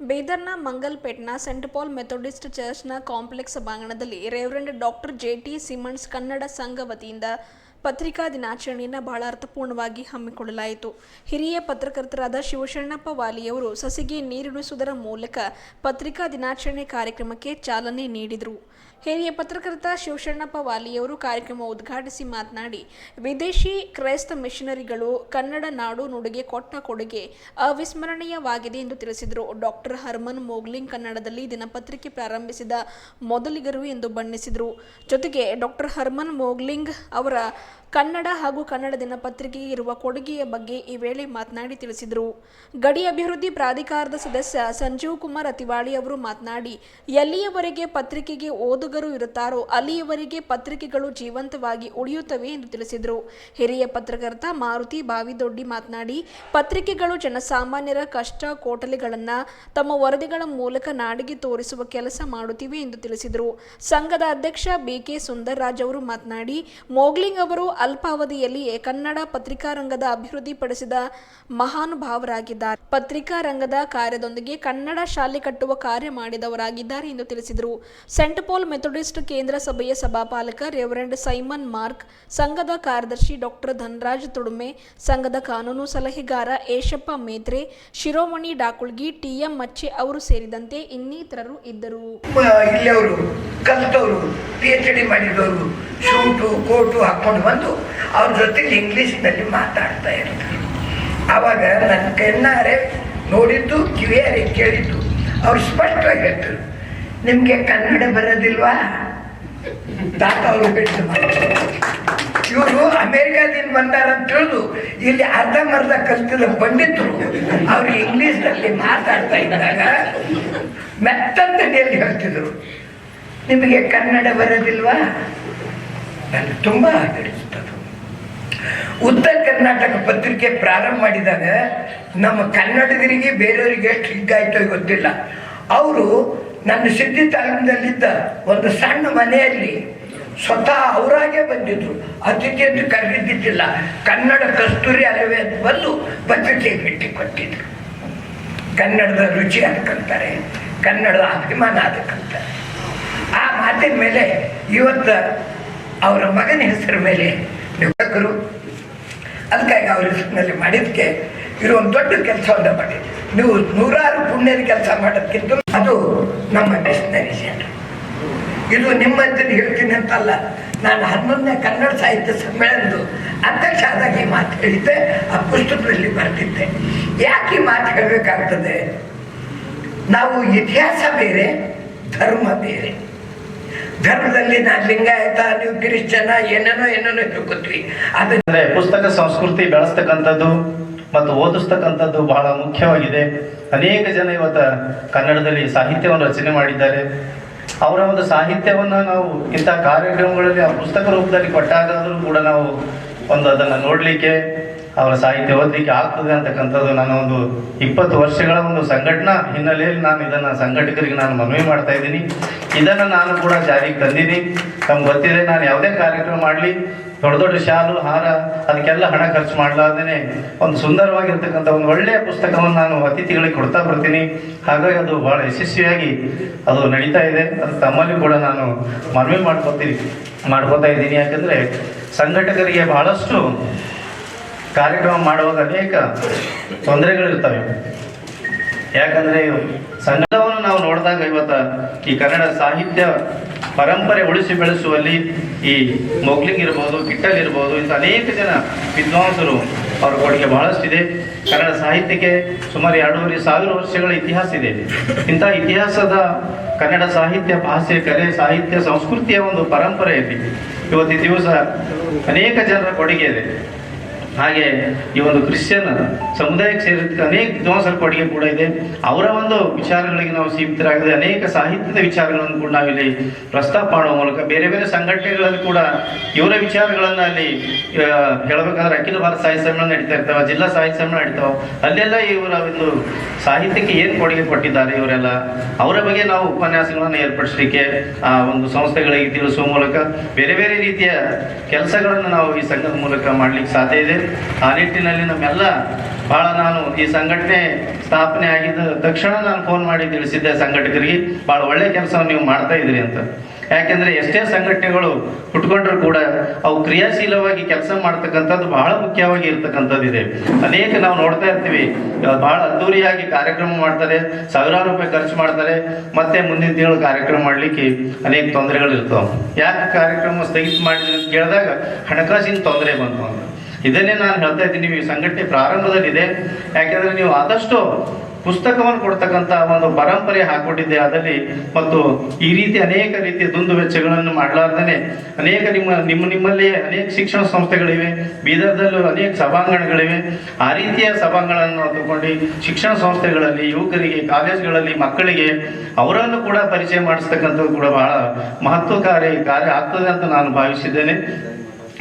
ಬೀದರ್ನ ಮಂಗಲ್ಪೇಟ್ನ saint Paul Methodist ಚರ್ಚ್ನ complex ಸಭಾಂಗಣದಲ್ಲಿ reverend doctor J T Simmons Kannada Sangha ವತಿಯಿಂದ ಪತ್ರಿಕಾ ದಿನಾಚರಣೆಯನ್ನು ಬಹಳ ಅರ್ಥಪೂರ್ಣವಾಗಿ ಹಮ್ಮಿಕೊಳ್ಳಲಾಯಿತು. ಹಿರಿಯ ಪತ್ರಕರ್ತರಾದ ಶಿವಶರಣಪ್ಪ ವಾಲಿಯವರು ಸಸಿಗೆ ನೀರುಣಿಸುವುದರ ಮೂಲಕ ಪತ್ರಿಕಾ ದಿನಾಚರಣೆ ಕಾರ್ಯಕ್ರಮಕ್ಕೆ ಚಾಲನೆ ನೀಡಿದರು. ಹಿರಿಯ ಪತ್ರಕರ್ತ ಶಿವಶಣ್ಣಪ್ಪ ವಾಲಿಯವರು ಕಾರ್ಯಕ್ರಮ ಉದ್ಘಾಟಿಸಿ ಮಾತನಾಡಿ, ವಿದೇಶಿ ಕ್ರೈಸ್ತ ಮಿಷನರಿಗಳು ಕನ್ನಡ ನಾಡು ನುಡಿಗೆ ಕೊಟ್ಟ ಕೊಡುಗೆ ಅವಿಸ್ಮರಣೀಯವಾಗಿದೆ ಎಂದು ತಿಳಿಸಿದರು. ಡಾಕ್ಟರ್ ಹರ್ಮನ್ ಮೋಗ್ಲಿಂಗ್ ಕನ್ನಡದಲ್ಲಿ ದಿನಪತ್ರಿಕೆ ಪ್ರಾರಂಭಿಸಿದ ಮೊದಲಿಗರು ಎಂದು ಬಣ್ಣಿಸಿದರು. ಜೊತೆಗೆ ಡಾಕ್ಟರ್ ಹರ್ಮನ್ ಮೋಗ್ಲಿಂಗ್ ಅವರ ಕನ್ನಡ ಹಾಗೂ ಕನ್ನಡ ದಿನಪತ್ರಿಕೆಗೆ ಇರುವ ಕೊಡುಗೆಯ ಬಗ್ಗೆ ಈ ವೇಳೆ ಮಾತನಾಡಿ ತಿಳಿಸಿದರು. ಗಡಿ ಅಭಿವೃದ್ಧಿ ಪ್ರಾಧಿಕಾರದ ಸದಸ್ಯ ಸಂಜೀವ್ ಕುಮಾರ್ ಅತಿವಾಳಿ ಅವರು ಮಾತನಾಡಿ, ಎಲ್ಲಿಯವರೆಗೆ ಪತ್ರಿಕೆಗೆ ಓದುಗರು ಇರುತ್ತಾರೋ, ಅಲ್ಲಿಯವರೆಗೆ ಪತ್ರಿಕೆಗಳು ಜೀವಂತವಾಗಿ ಉಳಿಯುತ್ತವೆ ಎಂದು ತಿಳಿಸಿದರು. ಹಿರಿಯ ಪತ್ರಕರ್ತ ಮಾರುತಿ ಬಾವಿದೊಡ್ಡಿ ಮಾತನಾಡಿ, ಪತ್ರಿಕೆಗಳು ಜನಸಾಮಾನ್ಯರ ಕಷ್ಟ, ಕೋಟಲೆಗಳನ್ನು ತಮ್ಮ ವರದಿಗಳ ಮೂಲಕ ನಾಡಿಗೆ ತೋರಿಸುವ ಕೆಲಸ ಮಾಡುತ್ತಿವೆ ಎಂದು ತಿಳಿಸಿದರು. ಸಂಘದ ಅಧ್ಯಕ್ಷ ಬಿಕೆ ಸುಂದರ್ರಾಜ್ ಅವರು ಮಾತನಾಡಿ, ಮೋಗ್ಲಿಂಗ್ ಅವರು ಅಲ್ಪಾವಧಿಯಲ್ಲಿಯೇ ಕನ್ನಡ ಪತ್ರಿಕಾ ರಂಗದ ಅಭಿವೃದ್ಧಿಪಡಿಸಿದ ಮಹಾನುಭಾವರಾಗಿದ್ದಾರೆ. ಪತ್ರಿಕಾ ರಂಗದ ಕಾರ್ಯದೊಂದಿಗೆ ಕನ್ನಡ ಶಾಲೆ ಕಟ್ಟುವ ಕಾರ್ಯ ಮಾಡಿದವರಾಗಿದ್ದಾರೆ ಎಂದು ತಿಳಿಸಿದರು. ಸೆಂಟ್ ಪೋಲ್ ಮೆಥೋಡಿಸ್ಟ್ ಕೇಂದ್ರ ಸಭೆಯ ಸಭಾಪಾಲಕ ರೆವರೆಂಡ್ ಸೈಮನ್ ಮಾರ್ಕ್, ಸಂಘದ ಕಾರ್ಯದರ್ಶಿ ಡಾಕ್ಟರ್ ಧನರಾಜ್ ತುಡುಮೆ, ಸಂಘದ ಕಾನೂನು ಸಲಹೆಗಾರ ಯೇಶಪ್ಪ ಮೇತ್ರೆ, ಶಿರೋಮಣಿ ಡಾಕುಳ್ಗಿ, ಟಿಎಂ ಮಚ್ಚೆ ಅವರು ಸೇರಿದಂತೆ ಇನ್ನಿತರರು ಇದ್ದರು. ಇಲ್ಲಿ ಅವರು ಕಲಿತವರು ಪಿ ಎಚ್ ಡಿ ಮಾಡಿದವರು, ಶೂಟು, ಕೋಟು ಹಾಕೊಂಡು ಬಂದು ಅವ್ರ ಜೊತೆಲಿ ಇಂಗ್ಲೀಷ್ನಲ್ಲಿ ಮಾತಾಡ್ತಾ ಇರ್ತಾರೆ ಆವಾಗ ನನ್ನ ಕಣ್ಣಾರೆ ನೋಡಿದ್ದು, ಕಿವಿಯಾರೆ ಕೇಳಿದ್ದು. ಅವ್ರು ಸ್ಪಷ್ಟವಾಗಿ ಹೇಳ್ತಾರೆ ನಿಮಗೆ ಕನ್ನಡ ಬರೋದಿಲ್ವಾ? ತಾತ ಅವರು ಇವರು ಅಮೇರಿಕಾದಿಂದ ಬಂದಾರಂತ ತಿಳಿದು, ಇಲ್ಲಿ ಅರ್ಧಂಬರ್ಧ ಕಲ್ತಿದ ಪಂಡಿತರು ಅವ್ರು ಇಂಗ್ಲೀಷ್ನಲ್ಲಿ ಮಾತಾಡ್ತಾ ಇದ್ದಾಗ ಮೆತ್ತಂತಡಿಯಲ್ಲಿ ಹೇಳ್ತಿದ್ರು, ನಿಮಗೆ ಕನ್ನಡ ಬರೋದಿಲ್ವಾ? ನನಗೆ ತುಂಬ ಆಚರಿಸ್ತದು ಉತ್ತರ ಕರ್ನಾಟಕ ಪತ್ರಿಕೆ ಪ್ರಾರಂಭ ಮಾಡಿದಾಗ ನಮ್ಮ ಕನ್ನಡಿಗರಿಗೆ, ಬೇರೆಯವರಿಗೆ ಎಷ್ಟು ಹಿಗ್ಗಾಯ್ತೋ ಗೊತ್ತಿಲ್ಲ. ಅವರು ನನ್ನ ಸಿದ್ಧಿ ತಾಲೂಕಿನಲ್ಲಿದ್ದ ಒಂದು ಸಣ್ಣ ಮನೆಯಲ್ಲಿ ಸ್ವತಃ ಅವರಾಗೆ ಬಂದಿದ್ರು. ಅತಿಥಿ ಎಂದು ಕರೆದಿದ್ದಿಲ್ಲ ಕನ್ನಡ ಕಸ್ತೂರಿ ಅಲ್ಲವೇ ಅಂತ ಬಂದು ಪತ್ರಿಕೆ ಬಿಟ್ಟು ಕೊಟ್ಟಿದ್ರು ಕನ್ನಡದ ರುಚಿ ಅದಕ್ಕಂತಾರೆ ಕನ್ನಡದ ಅಭಿಮಾನ ಅದಕ್ಕಂತಾರೆ ಆ ಮಾತಿನ ಮೇಲೆ ಇವತ್ತು ಅವರ ಮಗನ ಹೆಸರು ಮೇಲೆ ಯುವಕರು ಅದಕ್ಕಾಗಿ ಅವ್ರ ಹೆಸರಿನಲ್ಲಿ ಮಾಡಿದ್ದಕ್ಕೆ ಇದು ಒಂದು ದೊಡ್ಡ ಕೆಲಸವನ್ನು ಮಾಡಿ ನೀವು ನೂರಾರು ಪುಣ್ಯದ ಕೆಲಸ ಮಾಡೋದಕ್ಕಿಂತ ಅದು ನಮ್ಮ ಮಿಷನರಿ ಸೆಂಟರ್ ಇದು ನಿಮ್ಮಂತದ್ದು ಹೇಳ್ತೀನಿ ಅಂತಲ್ಲ, ನಾನು ಹನ್ನೊಂದನೇ ಕನ್ನಡ ಸಾಹಿತ್ಯ ಸಮ್ಮೇಳನದ್ದು ಅಧ್ಯಕ್ಷ ಆದಾಗ ಈ ಮಾತು ಹೇಳಿದ್ದೆ, ಆ ಪುಸ್ತಕದಲ್ಲಿ ಬರ್ತಿದ್ದೆ ಯಾಕೆ ಈ ಮಾತು ಹೇಳಬೇಕಾಗ್ತದೆ? ನಾವು ಇತಿಹಾಸ ಬೇರೆ, ಧರ್ಮ ಬೇರೆ. ಧರ್ಮದಲ್ಲಿ ನಾನು ಲಿಂಗಾಯತ ನೀವು ಕ್ರಿಶ್ಚನ ಏನೇನೋ ಏನೇನೋ ತಿಳ್ಕೊತೀವಿ ಅದಕ್ಕೆ ಪುಸ್ತಕ ಸಂಸ್ಕೃತಿ ಬೆಳೆಸ್ತಕ್ಕಂಥದ್ದು ಮತ್ತು ಓದಿಸ್ತಕ್ಕಂಥದ್ದು ಬಹಳ ಮುಖ್ಯವಾಗಿದೆ. ಅನೇಕ ಜನ ಇವತ್ತ ಕನ್ನಡದಲ್ಲಿ ಸಾಹಿತ್ಯವನ್ನು ರಚನೆ ಮಾಡಿದ್ದಾರೆ. ಅವರ ಒಂದು ಸಾಹಿತ್ಯವನ್ನು ನಾವು ಇಂಥ ಕಾರ್ಯಕ್ರಮಗಳಲ್ಲಿ ಆ ಪುಸ್ತಕ ರೂಪದಲ್ಲಿ ಕೊಟ್ಟಾಗಾದರೂ ಕೂಡ ನಾವು ಒಂದು ಅದನ್ನು ನೋಡಲಿಕ್ಕೆ ಅವರ ಸಾಹಿತ್ಯ ಓದಲಿಕ್ಕೆ ಆಗ್ತದೆ ಅಂತಕ್ಕಂಥದ್ದು ನಾನು ಒಂದು ಇಪ್ಪತ್ತು ವರ್ಷಗಳ ಒಂದು ಸಂಘಟನಾ ಹಿನ್ನೆಲೆಯಲ್ಲಿ ನಾನು ಇದನ್ನು ಸಂಘಟಕರಿಗೆ ನಾನು ಮನವಿ ಮಾಡ್ತಾ ಇದ್ದೀನಿ. ಇದನ್ನು ನಾನು ಕೂಡ ಜಾರಿಗೆ ತಂದೀನಿ ತಮ್ಗೆ ಗೊತ್ತಿದೆ, ನಾನು ಯಾವುದೇ ಕಾರ್ಯಕ್ರಮ ಮಾಡಲಿ, ದೊಡ್ಡ ದೊಡ್ಡ ಶಾಲು, ಹಾರ, ಅದಕ್ಕೆಲ್ಲ ಹಣ ಖರ್ಚು ಮಾಡಲಾರ್ದೇ ಒಂದು ಸುಂದರವಾಗಿರ್ತಕ್ಕಂಥ ಒಂದು ಒಳ್ಳೆಯ ಪುಸ್ತಕವನ್ನು ನಾನು ಅತಿಥಿಗಳಿಗೆ ಕೊಡ್ತಾ ಬರ್ತೀನಿ. ಹಾಗಾಗಿ ಅದು ಬಹಳ ಯಶಸ್ವಿಯಾಗಿ ಅದು ನಡೀತಾ ಇದೆ. ಅದು ತಮ್ಮಲ್ಲಿ ಕೂಡ ನಾನು ಮನವಿ ಮಾಡ್ಕೊತೀನಿ, ಮಾಡ್ಕೊತಾ ಇದ್ದೀನಿ. ಯಾಕಂದರೆ ಸಂಘಟಕರಿಗೆ ಬಹಳಷ್ಟು ಕಾರ್ಯಕ್ರಮ ಮಾಡುವಾಗ ಅನೇಕ ತೊಂದರೆಗಳಿರ್ತವೆ ಯಾಕಂದ್ರೆ ಸಂಘವನ್ನು ನಾವು ನೋಡಿದಾಗ ಇವತ್ತ ಈ ಕನ್ನಡ ಸಾಹಿತ್ಯ ಪರಂಪರೆ ಉಳಿಸಿ ಬೆಳೆಸುವಲ್ಲಿ ಈ ಮೊಗ್ಲಿಂಗ್ ಇರ್ಬೋದು ಕಿಟ್ಟಲ್ ಇರ್ಬೋದು, ಇಂಥ ಅನೇಕ ಜನ ವಿದ್ವಾಂಸರು ಅವರ ಕೊಡುಗೆ ಬಹಳಷ್ಟಿದೆ. ಕನ್ನಡ ಸಾಹಿತ್ಯಕ್ಕೆ ಸುಮಾರು ಎರಡೂವರೆ ಸಾವಿರ ವರ್ಷಗಳ ಇತಿಹಾಸ ಇದೆ. ಇಂಥ ಇತಿಹಾಸದ ಕನ್ನಡ ಸಾಹಿತ್ಯ, ಭಾಷೆ, ಕಲೆ, ಸಾಹಿತ್ಯ, ಸಂಸ್ಕೃತಿಯ ಒಂದು ಪರಂಪರೆ ಇದೆ ಇವತ್ತಿನ ದಿವಸ ಅನೇಕ ಜನರ ಕೊಡುಗೆ ಇದೆ. ಹಾಗೆ ಈ ಒಂದು ಕ್ರಿಶ್ಚಿಯನ್ ಸಮುದಾಯಕ್ಕೆ ಸೇರಿದ ಅನೇಕ ವಿದ್ವಾಂಸರ ಕೊಡುಗೆ ಕೂಡ ಇದೆ. ಅವರ ಒಂದು ವಿಚಾರಗಳಿಗೆ ನಾವು ಸೀಮಿತರಾಗದೆ ಅನೇಕ ಸಾಹಿತ್ಯದ ವಿಚಾರಗಳನ್ನು ಕೂಡ ನಾವಿಲ್ಲಿ ಪ್ರಸ್ತಾಪ ಮಾಡುವ ಮೂಲಕ ಬೇರೆ ಬೇರೆ ಸಂಘಟನೆಗಳಲ್ಲಿ ಕೂಡ ಇವರ ವಿಚಾರಗಳನ್ನು ಅಲ್ಲಿ ಹೇಳಬೇಕಾದ್ರೆ ಅಖಿಲ ಭಾರತ ಸಾಹಿತ್ಯ ಸಮ್ಮೇಳನ ನಡೀತಾ ಇರ್ತಾವೆ, ಜಿಲ್ಲಾ ಸಾಹಿತ್ಯ ಸಮ್ಮೇಳನ ನಡೀತಾವೆ. ಅಲ್ಲೆಲ್ಲ ಇವರ ಒಂದು ಸಾಹಿತ್ಯಕ್ಕೆ ಏನು ಕೊಡುಗೆ ಕೊಟ್ಟಿದ್ದಾರೆ ಇವರೆಲ್ಲ? ಅವರ ಬಗ್ಗೆ ನಾವು ಉಪನ್ಯಾಸಗಳನ್ನು ಏರ್ಪಡಿಸಲಿಕ್ಕೆ, ಆ, ಒಂದು ಸಂಸ್ಥೆಗಳಿಗೆ ತಿಳಿಸುವ ಮೂಲಕ ಬೇರೆ ಬೇರೆ ರೀತಿಯ ಕೆಲಸಗಳನ್ನು ನಾವು ಈ ಸಂಘದ ಮೂಲಕ ಮಾಡಲಿಕ್ಕೆ ಸಾಧ್ಯ ಇದೆ. ಆ ನಿಟ್ಟಿನಲ್ಲಿ ನಮ್ಮೆಲ್ಲ ಬಹಳ ನಾನು ಈ ಸಂಘಟನೆ ಸ್ಥಾಪನೆ ಆಗಿದ್ದ ತಕ್ಷಣ ನಾನು ಫೋನ್ ಮಾಡಿ ತಿಳಿಸಿದ್ದೆ ಸಂಘಟಕರಿಗೆ, ಬಹಳ ಒಳ್ಳೆ ಕೆಲಸವನ್ನು ನೀವು ಮಾಡ್ತಾ ಇದ್ರಿ ಅಂತ. ಯಾಕೆಂದ್ರೆ ಎಷ್ಟೇ ಸಂಘಟನೆಗಳು ಹುಟ್ಕೊಂಡ್ರು ಕೂಡ ಅವು ಕ್ರಿಯಾಶೀಲವಾಗಿ ಕೆಲಸ ಮಾಡ್ತಕ್ಕಂಥದ್ದು ಬಹಳ ಮುಖ್ಯವಾಗಿ ಇರ್ತಕ್ಕಂಥದ್ದಿದೆ ಅನೇಕ ನಾವು ನೋಡ್ತಾ ಇರ್ತೀವಿ, ಬಹಳ ಅದ್ದೂರಿಯಾಗಿ ಕಾರ್ಯಕ್ರಮ ಮಾಡ್ತಾರೆ, ಸಾವಿರಾರು ರೂಪಾಯಿ ಖರ್ಚು ಮಾಡ್ತಾರೆ, ಮತ್ತೆ ಮುಂದಿನ ತಿಂಗಳು ಕಾರ್ಯಕ್ರಮ ಮಾಡ್ಲಿಕ್ಕೆ ಅನೇಕ ತೊಂದರೆಗಳು ಇರ್ತಾವೆ ಯಾಕೆ ಕಾರ್ಯಕ್ರಮ ಸ್ಥಗಿತ ಅಂತ ಕೇಳಿದಾಗ ಹಣಕಾಸಿನ ತೊಂದರೆ ಬಂತು ಅಂತ. ಇದನ್ನೇ ನಾನು ಹೇಳ್ತಾ ಇದ್ದೀನಿ, ನೀವು ಈ ಸಂಘಟನೆ ಪ್ರಾರಂಭದಲ್ಲಿದೆ. ಯಾಕೆಂದ್ರೆ ನೀವು ಆದಷ್ಟು ಪುಸ್ತಕವನ್ನು ಕೊಡ್ತಕ್ಕಂತ ಒಂದು ಪರಂಪರೆ ಹಾಕೊಂಡಿದ್ದೆ ಅದರಲ್ಲಿ. ಮತ್ತು ಈ ರೀತಿ ಅನೇಕ ರೀತಿಯ ದುಂದು ವೆಚ್ಚಗಳನ್ನು ಮಾಡಲಾರ್ದೇನೆ ಅನೇಕ ನಿಮ್ಮ ನಿಮ್ಮ ನಿಮ್ಮಲ್ಲಿ ಅನೇಕ ಶಿಕ್ಷಣ ಸಂಸ್ಥೆಗಳಿವೆ. ಬೀದರ್ದಲ್ಲೂ ಅನೇಕ ಸಭಾಂಗಣಗಳಿವೆ. ಆ ರೀತಿಯ ಸಭಾಂಗಣಗಳನ್ನು ತಗೊಂಡು ಶಿಕ್ಷಣ ಸಂಸ್ಥೆಗಳಲ್ಲಿ, ಯುವಕರಿಗೆ, ಕಾಲೇಜ್ಗಳಲ್ಲಿ, ಮಕ್ಕಳಿಗೆ ಅವರನ್ನು ಕೂಡ ಪರಿಚಯ ಮಾಡಿಸ್ತಕ್ಕಂಥದ್ದು ಕೂಡ ಬಹಳ ಮಹತ್ವಕಾರಿ ಕಾರ್ಯ ಆಗ್ತದೆ ಅಂತ ನಾನು ಭಾವಿಸಿದ್ದೇನೆ.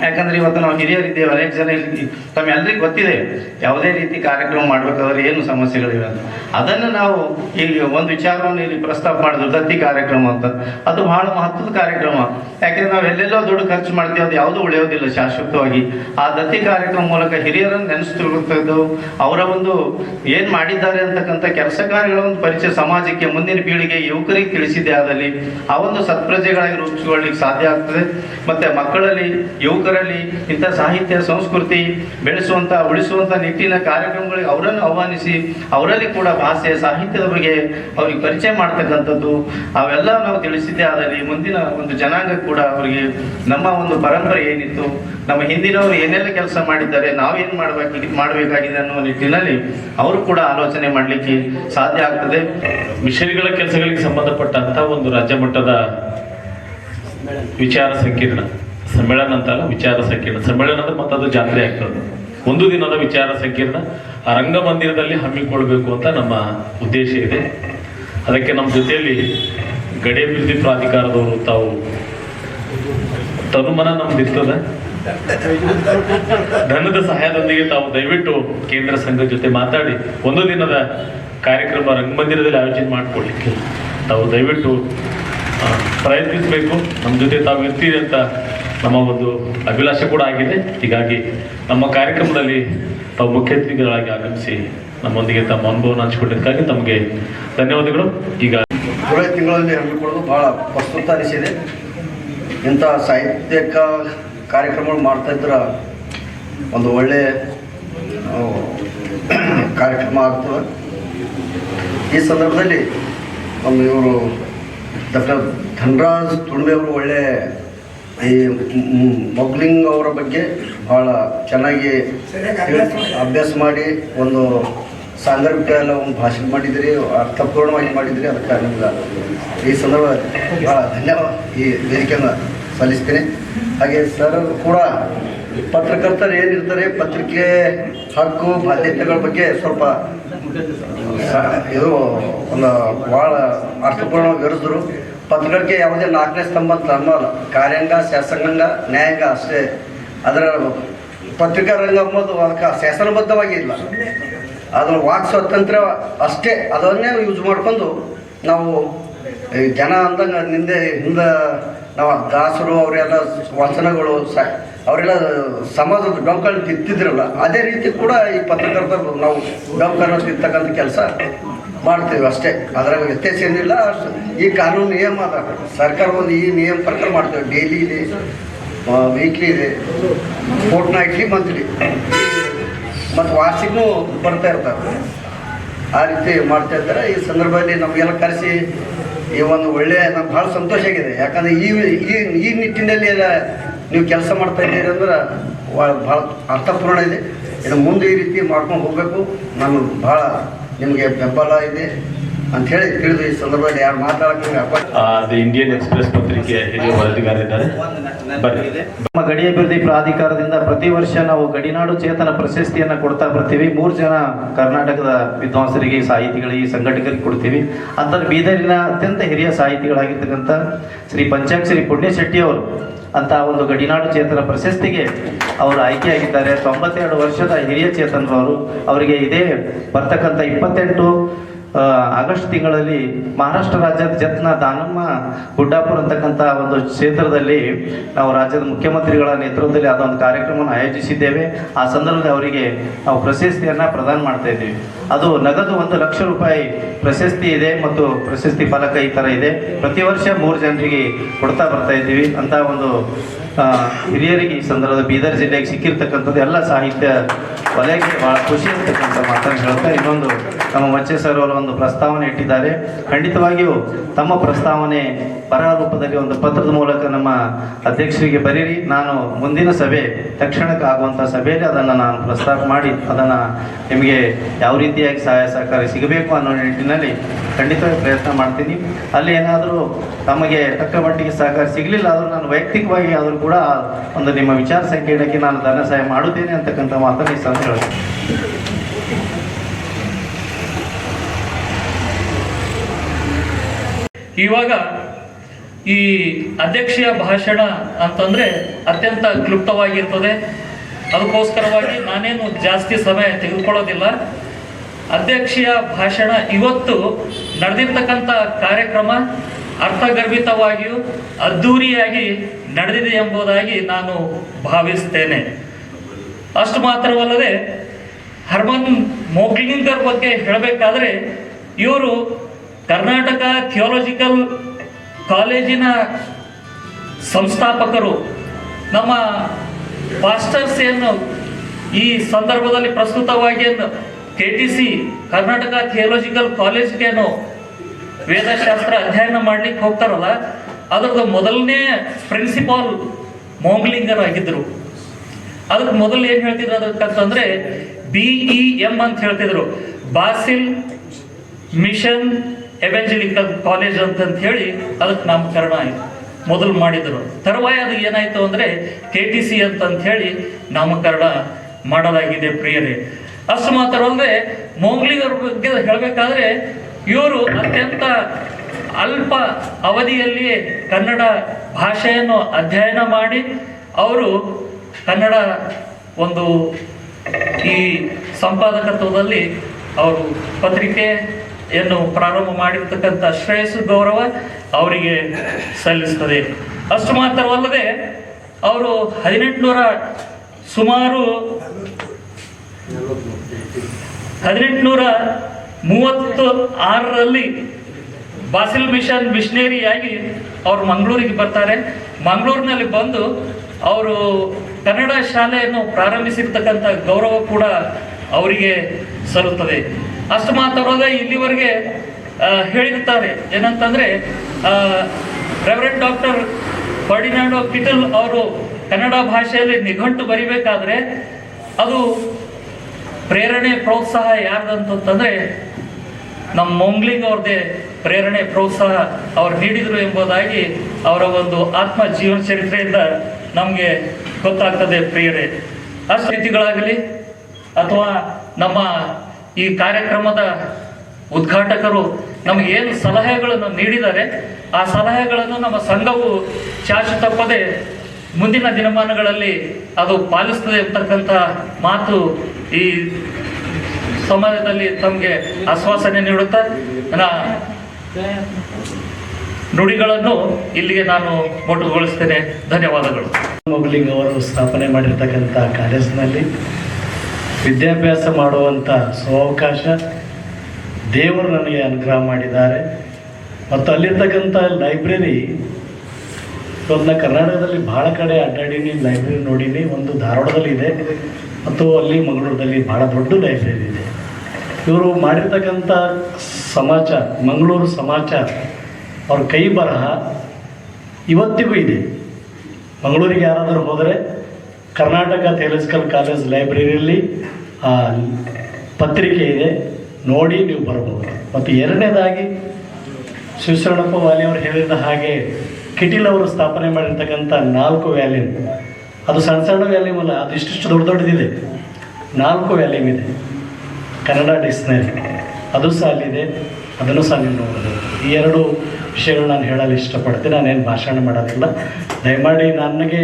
ಯಾಕಂದ್ರೆ ಇವತ್ತು ನಾವು ಹಿರಿಯರಿದ್ದೇವೆ ಅನೇಕ ಜನ ತಮ್ಮೆಲ್ಲರಿಗೂ ಗೊತ್ತಿದೆ ಯಾವುದೇ ರೀತಿ ಕಾರ್ಯಕ್ರಮ ಮಾಡಬೇಕಾದ್ರೆ ಏನು ಸಮಸ್ಯೆಗಳಿವೆ ಅಂತ. ಅದನ್ನು ನಾವು ಇಲ್ಲಿ ಒಂದು ವಿಚಾರವನ್ನು ಇಲ್ಲಿ ಪ್ರಸ್ತಾಪ ಮಾಡಿದ್ರು, ದತ್ತಿ ಕಾರ್ಯಕ್ರಮ ಅಂತ. ಅದು ಬಹಳ ಮಹತ್ವದ ಕಾರ್ಯಕ್ರಮ. ಯಾಕೆಂದ್ರೆ ನಾವು ಎಲ್ಲೆಲ್ಲೋ ದುಡ್ಡು ಖರ್ಚು ಮಾಡ್ತೀವಿ, ಅದು ಯಾವುದೂ ಉಳಿಯೋದಿಲ್ಲ ಶಾಶ್ವತವಾಗಿ. ಆ ದತ್ತಿ ಕಾರ್ಯಕ್ರಮ ಮೂಲಕ ಹಿರಿಯರನ್ನು ನೆನೆಸ್ತಿರುತ್ತದ್ದು ಅವರ ಒಂದು ಏನು ಮಾಡಿದ್ದಾರೆ ಅಂತಕ್ಕಂಥ ಕೆಲಸ ಕಾರ್ಯಗಳ ಒಂದು ಪರಿಚಯ ಸಮಾಜಕ್ಕೆ, ಮುಂದಿನ ಪೀಳಿಗೆ ಯುವಕರಿಗೆ ತಿಳಿಸಿದ್ದೆ ಆದಲ್ಲಿ ಆ ಒಂದು ಸತ್ಪ್ರಜೆಗಳಾಗಿ ರೂಪಿಸಿಕೊಳ್ಳಿಕ್ಕೆ ಸಾಧ್ಯ ಆಗ್ತದೆ. ಮತ್ತೆ ಮಕ್ಕಳಲ್ಲಿ ಯುವಕರಲ್ಲಿ ಇಂಥ ಸಾಹಿತ್ಯ, ಸಂಸ್ಕೃತಿ ಬೆಳೆಸುವಂತ ಉಳಿಸುವಂತ ನಿಟ್ಟಿನ ಕಾರ್ಯಕ್ರಮಗಳಿಗೆ ಅವರನ್ನು ಆಹ್ವಾನಿಸಿ, ಅವರಲ್ಲಿ ಕೂಡ ಭಾಷೆ, ಸಾಹಿತ್ಯದ ಬಗ್ಗೆ ಅವ್ರಿಗೆ ಪರಿಚಯ ಮಾಡ್ತಕ್ಕಂಥದ್ದು, ಅವೆಲ್ಲ ನಾವು ತಿಳಿಸಿದ್ದೆ. ಆದಲ್ಲಿ ಮುಂದಿನ ಒಂದು ಜನಾಂಗ ಕೂಡ ಅವರಿಗೆ ನಮ್ಮ ಒಂದು ಪರಂಪರೆ ಏನಿತ್ತು, ನಮ್ಮ ಹಿಂದಿನವರು ಏನೆಲ್ಲ ಕೆಲಸ ಮಾಡಿದ್ದಾರೆ, ನಾವೇನು ಮಾಡಬೇಕು, ಮಾಡಬೇಕಾಗಿದೆ ಅನ್ನೋ ನಿಟ್ಟಿನಲ್ಲಿ ಅವರು ಕೂಡ ಆಲೋಚನೆ ಮಾಡಲಿಕ್ಕೆ ಸಾಧ್ಯ ಆಗ್ತದೆ. ಮಿಷನ್ಗಳ ಕೆಲಸಗಳಿಗೆ ಸಂಬಂಧಪಟ್ಟಂತ ಒಂದು ರಾಜ್ಯ ಮಟ್ಟದ ವಿಚಾರ ಸಂಕಿರಣ. ಸಮ್ಮೇಳನ ಅಂತಲ್ಲ, ವಿಚಾರ ಸಂಕೀರ್ಣ. ಸಮ್ಮೇಳನ ಅಂದ್ರೆ ಜಾತ್ರೆ ಆಗ್ತದೆ. ಒಂದು ದಿನದ ವಿಚಾರ ಸಂಕೀರ್ಣ. ಆ ರಂಗಮಂದಿರದಲ್ಲಿ ಹಮ್ಮಿಕೊಳ್ಬೇಕು ಅಂತ ನಮ್ಮ ಉದ್ದೇಶ ಇದೆ. ಅದಕ್ಕೆ ನಮ್ಮ ಜೊತೆಯಲ್ಲಿ ಗಡಿ ಅಭಿವೃದ್ಧಿ ಪ್ರಾಧಿಕಾರದವರು ತಾವು ತನುಮನ ನಮ್ದಿರ್ತದೆ. ಧನದ ಸಹಾಯದೊಂದಿಗೆ ತಾವು ದಯವಿಟ್ಟು ಕೇಂದ್ರ ಸಂಘದ ಜೊತೆ ಮಾತಾಡಿ, ಒಂದು ದಿನದ ಕಾರ್ಯಕ್ರಮ ರಂಗಮಂದಿರದಲ್ಲಿ ಆಯೋಜನೆ ಮಾಡಿಕೊಡ್ಲಿಕ್ಕೆ ತಾವು ದಯವಿಟ್ಟು ಪ್ರಯತ್ನಿಸಬೇಕು. ನಮ್ಮ ಜೊತೆ ತಾವು ಇರ್ತೀರಿ ಅಂತ ನಮ್ಮ ಒಂದು ಅಭಿಲಾಷೆ ಕೂಡ ಆಗಿದೆ. ಹೀಗಾಗಿ ನಮ್ಮ ಕಾರ್ಯಕ್ರಮದಲ್ಲಿ ತಾವು ಮುಖ್ಯ ಅತಿಥಿಗಳಾಗಿ ಆಗಮಿಸಿ ನಮ್ಮೊಂದಿಗೆ ತಮ್ಮ ಅನುಭವನ ಹಂಚಿಕೊಂಡಿದ್ದಕ್ಕಾಗಿ ತಮಗೆ ಧನ್ಯವಾದಗಳು. ಈಗ ಜುಲೈ ತಿಂಗಳಲ್ಲಿ ಹಮ್ಮಿಕೊಳ್ಳೋದು ಬಹಳ ಪ್ರಸ್ತುತ ಅನಿಸಿದೆ. ಇಂಥ ಸಾಹಿತ್ಯಿಕ ಕಾರ್ಯಕ್ರಮಗಳು ಮಾಡ್ತಾ ಇದ್ರ ಒಂದು ಒಳ್ಳೆಯ ಕಾರ್ಯಕ್ರಮ ಆಗ್ತದೆ. ಈ ಸಂದರ್ಭದಲ್ಲಿ ನಮ್ಮ ಇವರು ಡಾಕ್ಟರ್ ಧನರಾಜ್ ತುಂಡೆ ಅವರು ಒಳ್ಳೆ ಈ ಮೊಗ್ಲಿಂಗ್ ಅವರ ಬಗ್ಗೆ ಭಾಳ ಚೆನ್ನಾಗಿ ಅಭ್ಯಾಸ ಮಾಡಿ ಒಂದು ಸಾಂದರ್ಭಿಕ ಎಲ್ಲ ಒಂದು ಭಾಷಣ ಮಾಡಿದಿರಿ, ಅರ್ಥಪೂರ್ಣವಾಗಿ ಮಾಡಿದಿರಿ, ಅದಕ್ಕೆ ನಿಮ್ಗೆ ಈ ಸಂದರ್ಭ ಭಾಳ ಧನ್ಯವಾದ ಈ ವೇದಿಕೆಯನ್ನು ಸಲ್ಲಿಸ್ತೀನಿ. ಹಾಗೆ ಸರ್ ಕೂಡ ಪತ್ರಕರ್ತರು ಏನಿರ್ತಾರೆ ಪತ್ರಿಕೆ ಹಕ್ಕು ಬಾಧ್ಯತೆಗಳ ಬಗ್ಗೆ ಸ್ವಲ್ಪ ಇದು, ಒಂದು ಭಾಳ ಅರ್ಥಪೂರ್ಣವಾಗಿ ವಿವರಿಸಿದ್ರು. ಪತ್ರಕರ್ಗೆ ಯಾವುದೇ ನಾಲ್ಕನೇ ಸ್ತಂಭ ಅಂತ ಅನ್ನೋಲ್ಲ ಕಾರ್ಯಾಂಗ, ಶಾಸಕಾಂಗ, ನ್ಯಾಯಾಂಗ ಅಷ್ಟೇ. ಅದರ ಪತ್ರಿಕಾ ರಂಗ ಅಂಬೋದು ಅದಕ್ಕೆ ಶಾಸನಬದ್ಧವಾಗಿ ಇಲ್ಲ. ಅದರ ವಾಕ್ ಸ್ವಾತಂತ್ರ್ಯ ಅಷ್ಟೇ. ಅದನ್ನೇ ಯೂಸ್ ಮಾಡ್ಕೊಂಡು ನಾವು ಜನ ಅಂದಂಗೆ ನಿಂದೆ ಹಿಂದೆ ನಾವು ದಾಸರು, ಅವರೆಲ್ಲ ವಚನಗಳು ಸ, ಅವರೆಲ್ಲ ಸಮಾಜದ ಡೌಕಲ್ ತಿತ್ತಿದ್ರಲ್ಲ ಅದೇ ರೀತಿ ಕೂಡ ಈ ಪತ್ರಕರ್ತರು ನಾವು ಡೊಂಕನ್ನು ತಿರ್ತಕ್ಕಂಥ ಕೆಲಸ ಮಾಡ್ತೀವಿ ಅಷ್ಟೇ. ಅದರಾಗ ವ್ಯತ್ಯಾಸ ಏನಿಲ್ಲ, ಅಷ್ಟು ಈ ಕಾನೂನು ನಿಯಮ ಅದ. ಸರ್ಕಾರ ಒಂದು ಈ ನಿಯಮ ಪ್ರಕಾರ ಮಾಡ್ತೇವೆ. ಡೈಲಿ ಇದೆ ವೀಕ್ಲಿ ಇದೆ ಫೋರ್ಟ್ ನೈಟ್ಲಿ ಮಂತ್ಲಿ ಮತ್ತು ವಾರ್ಷಿಕನೂ ಬರ್ತಾ ಇರ್ತಾರೆ ಆ ರೀತಿ ಮಾಡ್ತಾ ಇದ್ದಾರೆ ಈ ಸಂದರ್ಭದಲ್ಲಿ ನಮಗೆಲ್ಲ ಕರೆಸಿ, ಈ ಒಂದು ಒಳ್ಳೆಯ ನಮ್ಗೆ ಭಾಳ ಸಂತೋಷ ಆಗಿದೆ. ಯಾಕಂದರೆ ಈ ಈ ನಿಟ್ಟಿನಲ್ಲಿ ಎಲ್ಲ ನೀವು ಕೆಲಸ ಮಾಡ್ತಾ ಇದ್ದೀರಿ ಅಂದ್ರೆ ಭಾಳ ಅರ್ಥಪೂರ್ಣ ಇದೆ. ಇದು ಮುಂದೆ ಈ ರೀತಿ ಮಾಡ್ಕೊಂಡು ಹೋಗಬೇಕು. ನಾನು ಭಾಳ ನಿಮಗೆ ಬೆಂಬಲ ಇದೆ ಅಂಥೇಳಿ ತಿಳಿದು ಈ ಸಂದರ್ಭದಲ್ಲಿ ಯಾರು ಮಾತಾಡಕ್ಕೆ ಅಪ್ಪ ದಿ ಇಂಡಿಯನ್ ಎಕ್ಸ್ಪ್ರೆಸ್ ಪತ್ರಿಕೆಯ ಹಿರಿಯ ವರದಿಗಾರಿದ್ದಾರೆ ನಮ್ಮ ಗಡಿ ಅಭಿವೃದ್ಧಿ ಪ್ರಾಧಿಕಾರದಿಂದ ಪ್ರತಿ ವರ್ಷ ನಾವು ಗಡಿನಾಡು ಚೇತನ ಪ್ರಶಸ್ತಿಯನ್ನ ಕೊಡ್ತಾ ಬರ್ತೀವಿ. ಮೂರು ಜನ ಕರ್ನಾಟಕದ ವಿದ್ವಾಂಸರಿಗೆ ಸಾಹಿತಿಗಳಿಗೆ ಸಂಘಟಕರಿಗೆ ಕೊಡ್ತೀವಿ. ಅಂತ ಬೀದರಿನ ಅತ್ಯಂತ ಹಿರಿಯ ಸಾಹಿತಿಗಳಾಗಿರ್ತಕ್ಕಂಥ ಶ್ರೀ ಪಂಚಾಕ್ಷರಿ ಪುಣ್ಯಶೆಟ್ಟಿ ಅವರು ಅಂತ ಒಂದು ಗಡಿನಾಡು ಚೇತನ ಪ್ರಶಸ್ತಿಗೆ ಅವರು ಆಯ್ಕೆಯಾಗಿದ್ದಾರೆ. ತೊಂಬತ್ತೆರಡು ವರ್ಷದ ಹಿರಿಯ ಚೇತನರವರು ಅವರಿಗೆ ಇದೇ ಬರ್ತಕ್ಕಂಥ ಇಪ್ಪತ್ತೆಂಟು ಆಗಸ್ಟ್ ತಿಂಗಳಲ್ಲಿ ಮಹಾರಾಷ್ಟ್ರ ರಾಜ್ಯದ ಜತ್ನ ದಾನಮ್ಮ ಗುಡ್ಡಾಪುರ ಅಂತಕ್ಕಂಥ ಒಂದು ಕ್ಷೇತ್ರದಲ್ಲಿ ನಾವು ರಾಜ್ಯದ ಮುಖ್ಯಮಂತ್ರಿಗಳ ನೇತೃತ್ವದಲ್ಲಿ ಅದೊಂದು ಕಾರ್ಯಕ್ರಮವನ್ನು ಆಯೋಜಿಸಿದ್ದೇವೆ. ಆ ಸಂದರ್ಭದಲ್ಲಿ ಅವರಿಗೆ ನಾವು ಪ್ರಶಸ್ತಿಯನ್ನು ಪ್ರದಾನ ಮಾಡ್ತಾ ಇದ್ದೀವಿ. ಅದು ನಗದು ಒಂದು ಲಕ್ಷ ರೂಪಾಯಿ ಪ್ರಶಸ್ತಿ ಇದೆ ಮತ್ತು ಪ್ರಶಸ್ತಿ ಫಲಕ ಈ ಥರ ಇದೆ. ಪ್ರತಿ ವರ್ಷ ಮೂರು ಜನರಿಗೆ ಕೊಡ್ತಾ ಬರ್ತಾ ಇದ್ದೀವಿ. ಅಂತ ಒಂದು ಹಿರಿಯರಿಗೆ ಈ ಸಂದರ್ಭದ ಬೀದರ್ ಜಿಲ್ಲೆಗೆ ಸಿಕ್ಕಿರ್ತಕ್ಕಂಥದ್ದು ಎಲ್ಲ ಸಾಹಿತ್ಯ ವಲಯಕ್ಕೆ ಭಾಳ ಖುಷಿ ಅಂತಕ್ಕಂಥ ಮಾತನ್ನು ಹೇಳ್ತಾ ಇನ್ನೊಂದು ನಮ್ಮ ಮಚ್ಚೆ ಸರ್ ಅವರು ಒಂದು ಪ್ರಸ್ತಾವನೆ ಇಟ್ಟಿದ್ದಾರೆ. ಖಂಡಿತವಾಗಿಯೂ ತಮ್ಮ ಪ್ರಸ್ತಾವನೆ ಪರ ರೂಪದಲ್ಲಿ ಒಂದು ಪತ್ರದ ಮೂಲಕ ನಮ್ಮ ಅಧ್ಯಕ್ಷರಿಗೆ ಬರೀರಿ. ನಾನು ಮುಂದಿನ ಸಭೆ, ತಕ್ಷಣಕ್ಕೆ ಆಗುವಂಥ ಸಭೆಯಲ್ಲಿ ಅದನ್ನು ನಾನು ಪ್ರಸ್ತಾಪ ಮಾಡಿ ಅದನ್ನು ನಿಮಗೆ ಯಾವ ರೀತಿಯಾಗಿ ಸಹಾಯ ಸಹಕಾರ ಸಿಗಬೇಕು ಅನ್ನೋ ನಿಟ್ಟಿನಲ್ಲಿ ಖಂಡಿತವಾಗಿ ಪ್ರಯತ್ನ ಮಾಡ್ತೀನಿ. ಅಲ್ಲಿ ಏನಾದರೂ ತಮಗೆ ತಕ್ಕ ಮಟ್ಟಿಗೆ ಸಹಕಾರ ಸಿಗಲಿಲ್ಲ ಆದರೂ ನಾನು ವೈಯಕ್ತಿಕವಾಗಿ ಆದರೂ ಕೂಡ ಒಂದು ನಿಮ್ಮ ವಿಚಾರ ಸಂಕಿರಣಕ್ಕೆ ನಾನು ಧನ ಸಹಾಯ ಮಾಡುತ್ತೇನೆ ಅಂತಕ್ಕಂಥ ಮಾತನ್ನು ಈ ಸಂದ ಹೇಳ್ತೀನಿ ಇವಾಗ ಈ ಅಧ್ಯಕ್ಷೀಯ ಭಾಷಣ ಅಂತಂದ್ರೆ ಅತ್ಯಂತ ಕ್ಲುಪ್ತವಾಗಿರ್ತದೆ. ಅದಕ್ಕೋಸ್ಕರವಾಗಿ ನಾನೇನು ಜಾಸ್ತಿ ಸಮಯ ತೆಗೆದುಕೊಳ್ಳೋದಿಲ್ಲ. ಅಧ್ಯಕ್ಷೀಯ ಭಾಷಣ ಇವತ್ತು ನಡೆದಿರ್ತಕ್ಕಂಥ ಕಾರ್ಯಕ್ರಮ ಅರ್ಥಗರ್ಭಿತವಾಗಿಯೂ ಅದ್ಧೂರಿಯಾಗಿ ನಡೆದಿದೆ ಎಂಬುದಾಗಿ ನಾನು ಭಾವಿಸ್ತೇನೆ. ಅಷ್ಟು ಮಾತ್ರವಲ್ಲದೆ ಹರ್ಮನ್ ಮೋಗ್ಲಿಂಗರ್ ಬಗ್ಗೆ ಹೇಳಬೇಕಾದ್ರೆ ಇವರು ಕರ್ನಾಟಕ ಥಿಯೋಲಜಿಕಲ್ ಕಾಲೇಜಿನ ಸಂಸ್ಥಾಪಕರು. ನಮ್ಮ ಪಾಸ್ಟರ್ಸ್ ಏನು ಈ ಸಂದರ್ಭದಲ್ಲಿ ಪ್ರಸ್ತುತವಾಗಿ ಏನು K T C Karnataka theological ಕಾಲೇಜ್ಗೇನು ವೇದಶಾಸ್ತ್ರ ಅಧ್ಯಯನ ಮಾಡ್ಲಿಕ್ಕೆ ಹೋಗ್ತಾರಲ್ಲ ಅದರದ್ದು ಮೊದಲನೇ ಪ್ರಿನ್ಸಿಪಾಲ್ ಮೋಂಗ್ಲಿಂಗರ್ ಆಗಿದ್ರು ಅದಕ್ಕೆ ಮೊದಲು ಏನು ಹೇಳ್ತಿದ್ರು ಅದಕ್ಕಂತಂದ್ರೆ ಬಿಇ ಎಂ ಅಂತ ಹೇಳ್ತಿದ್ರು. ಬಾಸಿಲ್ ಮಿಷನ್ ಎವೆಂಜಲಿಕಲ್ ಕಾಲೇಜ್ ಅಂತ ಹೇಳಿ ಅದಕ್ಕೆ ನಾಮಕರಣ ಆಯಿತು. ಮೊದಲು ಮಾಡಿದ್ರು. ತರುವಾಯ ಅದು ಏನಾಯ್ತು ಅಂದ್ರೆ ಕೆ ಟಿ ಸಿ ಅಂತಂತ ಹೇಳಿ ನಾಮಕರಣ ಮಾಡಲಾಗಿದೆ ಪ್ರಿಯರೇ. ಅಷ್ಟು ಮಾತ್ರವಲ್ಲದೆ ಮೋಂಗ್ಲಿಗರ ಬಗ್ಗೆ ಹೇಳಬೇಕಾದ್ರೆ, ಇವರು ಅತ್ಯಂತ ಅಲ್ಪ ಅವಧಿಯಲ್ಲಿಯೇ ಕನ್ನಡ ಭಾಷೆಯನ್ನು ಅಧ್ಯಯನ ಮಾಡಿ ಅವರು ಕನ್ನಡ ಒಂದು ಈ ಸಂಪಾದಕತ್ವದಲ್ಲಿ ಅವರು ಪತ್ರಿಕೆಯನ್ನು ಪ್ರಾರಂಭ ಮಾಡಿರ್ತಕ್ಕಂಥ ಶ್ರೇಯಸ್ಸು ಗೌರವ ಅವರಿಗೆ ಸಲ್ಲಿಸ್ತದೆ. ಅಷ್ಟು ಮಾತ್ರವಲ್ಲದೆ ಅವರು ಹದಿನೆಂಟುನೂರ ಸುಮಾರು ಹದಿನೆಂಟುನೂರ ಮೂವತ್ತು ಆರರಲ್ಲಿ ಬಾಸಿಲ್ ಮಿಷನ್ ಮಿಷನರಿಯಾಗಿ ಅವರು ಮಂಗಳೂರಿಗೆ ಬರ್ತಾರೆ. ಮಂಗಳೂರಿನಲ್ಲಿ ಬಂದು ಅವರು ಕನ್ನಡ ಶಾಲೆಯನ್ನು ಪ್ರಾರಂಭಿಸಿರ್ತಕ್ಕಂಥ ಗೌರವ ಕೂಡ ಅವರಿಗೆ ಸಲ್ಲುತ್ತದೆ. ಅಷ್ಟು ಮಾತಾಡೋದೇ ಇಲ್ಲಿವರೆಗೆ ಹೇಳಿರ್ತಾರೆ ಏನಂತಂದ್ರೆ ರೆವರೆಂಟ್ ಡಾಕ್ಟರ್ ಫರ್ಡಿನಾಂಡೋ ಕಿಟಲ್ ಅವರು ಕನ್ನಡ ಭಾಷೆಯಲ್ಲಿ ನಿಘಂಟು ಬರಿಬೇಕಾದ್ರೆ ಅದು ಪ್ರೇರಣೆ, ಪ್ರೋತ್ಸಾಹ ಯಾರ್ದಂತಂದ್ರೆ ನಮ್ಮ ಮೊಂಗ್ಲಿಂಗ್ ಅವ್ರದ್ದೇ ಪ್ರೇರಣೆ, ಪ್ರೋತ್ಸಾಹ ಅವರು ನೀಡಿದರು ಎಂಬುದಾಗಿ ಅವರ ಒಂದು ಆತ್ಮ ಜೀವನ ಚರಿತ್ರೆಯಿಂದ ನಮಗೆ ಗೊತ್ತಾಗ್ತದೆ ಪ್ರಿಯರೇ. ಅಸ್ಥಿತಿಗಳಾಗಲಿ ಅಥವಾ ನಮ್ಮ ಈ ಕಾರ್ಯಕ್ರಮದ ಉದ್ಘಾಟಕರು ನಮಗೆ ಏನು ಸಲಹೆಗಳನ್ನು ನೀಡಿದ್ದಾರೆ ಆ ಸಲಹೆಗಳನ್ನು ನಮ್ಮ ಸಂಘವು ಚಾಚು ತಪ್ಪದೆ ಮುಂದಿನ ದಿನಮಾನಗಳಲ್ಲಿ ಅದು ಪಾಲಿಸ್ತದೆ ಎಂಬತಕ್ಕಂಥ ಮಾತು ಈ ಸಮಾಜದಲ್ಲಿ ತಮಗೆ ಆಶ್ವಾಸನೆ ನೀಡುತ್ತಾ ನುಡಿಗಳನ್ನು ಇಲ್ಲಿಗೆ ನಾನು ಮೊಟಕುಗೊಳಿಸ್ತೇನೆ. ಧನ್ಯವಾದಗಳು. ಮೊಗಲಿಂಗ್ ಅವರು ಸ್ಥಾಪನೆ ಮಾಡಿರ್ತಕ್ಕಂಥ ಕಾಲೇಜಿನಲ್ಲಿ ವಿದ್ಯಾಭ್ಯಾಸ ಮಾಡುವಂಥ ಸ್ವಾವಕಾಶ ದೇವರು ನನಗೆ ಅನುಗ್ರಹ ಮಾಡಿದ್ದಾರೆ. ಮತ್ತು ಅಲ್ಲಿರ್ತಕ್ಕಂಥ ಲೈಬ್ರರಿ ಇವತ್ತು ಕರ್ನಾಟಕದಲ್ಲಿ ಭಾಳ ಕಡೆ ಅಡ್ಡಾಡೀನಿ, ಲೈಬ್ರರಿ ನೋಡೀನಿ. ಒಂದು ಧಾರವಾಡದಲ್ಲಿ ಇದೆ. ಮತ್ತು ಅಲ್ಲಿ ಮಂಗಳೂರಲ್ಲಿ ಭಾಳ ದೊಡ್ಡ ಲೈಬ್ರರಿ ಇದೆ. ಇವರು ಮಾಡಿರ್ತಕ್ಕಂಥ ಸಮಾಚಾರ ಮಂಗಳೂರು ಸಮಾಚಾರ ಅವ್ರ ಕೈ ಬರಹ ಇವತ್ತಿಗೂ ಇದೆ. ಮಂಗಳೂರಿಗೆ ಯಾರಾದರೂ ಹೋದರೆ ಕರ್ನಾಟಕ ಥಿಯಲಜಿಕಲ್ ಕಾಲೇಜ್ ಲೈಬ್ರರಿಯಲ್ಲಿ ಆ ಪತ್ರಿಕೆ ಇದೆ. ನೋಡಿ ನೀವು ಬರ್ಬೋದು. ಮತ್ತು ಎರಡನೇದಾಗಿ ಶಿವಶರಣಪ್ಪ ವಾಲಿಯವರು ಹೇಳಿದ ಹಾಗೆ ಕಿಟೀಲ್ ಅವರು ಸ್ಥಾಪನೆ ಮಾಡಿರ್ತಕ್ಕಂಥ ನಾಲ್ಕು ವ್ಯಾಲ್ಯೂಮ್ ಅದು ಸಣ್ಣ ಸಣ್ಣ ವ್ಯಾಲ್ಯೂಮ್ ಅಲ್ಲ, ಅದು ಇಷ್ಟಿಷ್ಟು ದೊಡ್ಡ ದೊಡ್ಡದಿದೆ. ನಾಲ್ಕು ವ್ಯಾಲ್ಯೂಮ್ ಇದೆ. ಕನ್ನಡ ಡಿಕ್ಸ್ನರಿ ಅದು ಸಹ ಅಲ್ಲಿದೆ ಅದನ್ನು ಸಹ ನೀವು ನೋಡಬಹುದು ಈ ಎರಡು ವಿಷಯಗಳು ನಾನು ಹೇಳಲು ಇಷ್ಟಪಡ್ತೀನಿ, ನಾನೇನು ಭಾಷಣ ಮಾಡೋದಿಲ್ಲ. ದಯಮಾಡಿ ನನಗೆ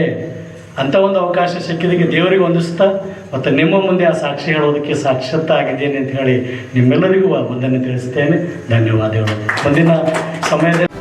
ಅಂಥ ಒಂದು ಅವಕಾಶ ಸಿಕ್ಕಿದ್ದಕ್ಕೆ ದೇವರಿಗೆ ಹೊಂದಿಸ್ತಾ ಮತ್ತು ನಿಮ್ಮ ಮುಂದೆ ಆ ಸಾಕ್ಷಿ ಹೇಳೋದಕ್ಕೆ ಸಾಕ್ಷಾತ್ ಆಗಿದ್ದೇನೆ ಅಂತ ಹೇಳಿ ನಿಮ್ಮೆಲ್ಲರಿಗೂ ವಂದನೆ ತಿಳಿಸ್ತೇನೆ. ಧನ್ಯವಾದಗಳು. ಮುಂದಿನ ಸಮಯದಲ್ಲಿ